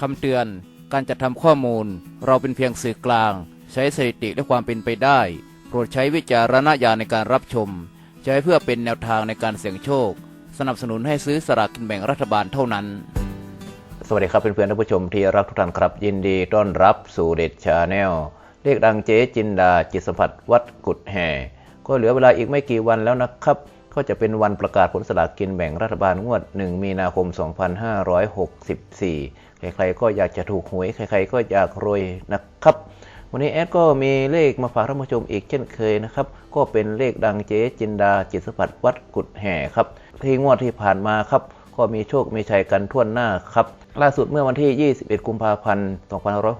คำเตือน การจัดทำข้อมูล เราเป็นเพียงสื่อกลาง ใช้สถิติและความเป็นไปได้ โปรดใช้วิจารณญาณในการรับชม ใช้เพื่อเป็นแนวทางในการเสี่ยงโชค สนับสนุนให้ซื้อสลากกินแบ่งรัฐบาลเท่านั้น สวัสดีครับเพื่อนๆท่านผู้ชมที่รักทุกท่านครับ ยินดีต้อนรับสู่เด็ดชาแนลเรียกดังเจ๊จินดาจิตสัมผัสวัดกุดแห่ ก็เหลือเวลาอีกไม่กี่วันแล้วนะครับ ก็จะเป็นวันประกาศผลสลากกินแบ่งรัฐบาลงวด 1 มีนาคม 2564 ใครๆก็อยากจะถูกหวย ใครๆก็อยากรวยนะครับ วันนี้แอดก็มีเลขมาฝากท่านผู้ชมอีกเช่นเคยนะครับ ก็เป็นเลขดังเจ๊จินดาจิตสัมผัสวัดกุดแห่ครับ ที่งวดที่ผ่านมาครับ ก็มีโชคมีชัยกันทั่วหน้าครับล่าสุดเมื่อวันที่ 21 กุมภาพันธ์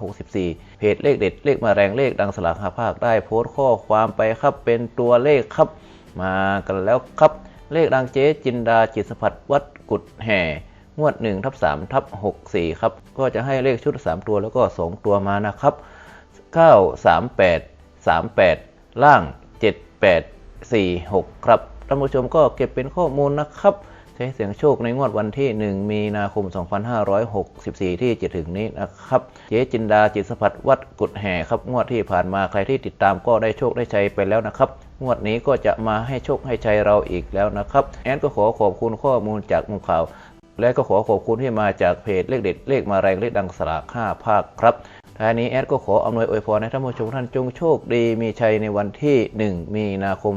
2564 เพจเลขเด็ด เลขมาแรงเลขดังสลากหาภาคได้โพสต์ข้อความไปครับเป็นตัวเลขครับ มากันแล้วครับ เลขดังเจ๊จินดาจิตสัมผัสวัดกุดแห่ งวด1ทับ3ทับ64 ครับ ก็จะให้เลขชุด 3 ตัวแล้วก็ 2 ตัวมานะครับ 9 3 8 3 8 ล่าง 7 8 4 6 ครับท่านผู้ชมก็เก็บเป็นข้อมูลนะครับใช้เสียงโชคในงวดวันที่ 1 มีนาคม 2564 ที่จะถึงนี้นะครับ เจ๊จินดาจิตสัมผัสวัดกุดแห่ครับงวดที่ผ่านมาใครที่ติดตามก็ได้โชคได้ชัยไปแล้วนะครับงวดนี้ก็จะมาให้โชคให้ชัยเราอีกแล้วนะครับแอนก็ขอขอบคุณข้อมูลจากมุมข่าว และก็ขอขอบคุณที่มาจากเพจเลขเด็ดเลขมาแรงเลขดังสลาก5ภาคครับท้ายนี้แอดก็ขออำนวยอวยพรให้ท่านผู้ชมท่านจงโชคดีมีชัยในวันที่ 1 มีนาคม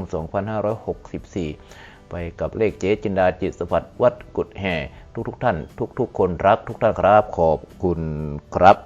2564 ไปกับเลขเจ๊จินดาจิตสวัสดิ์วัดกุดแห่ ทุกๆทท่าน ทุกๆคนรักทุกท่านครับขอบคุณครับ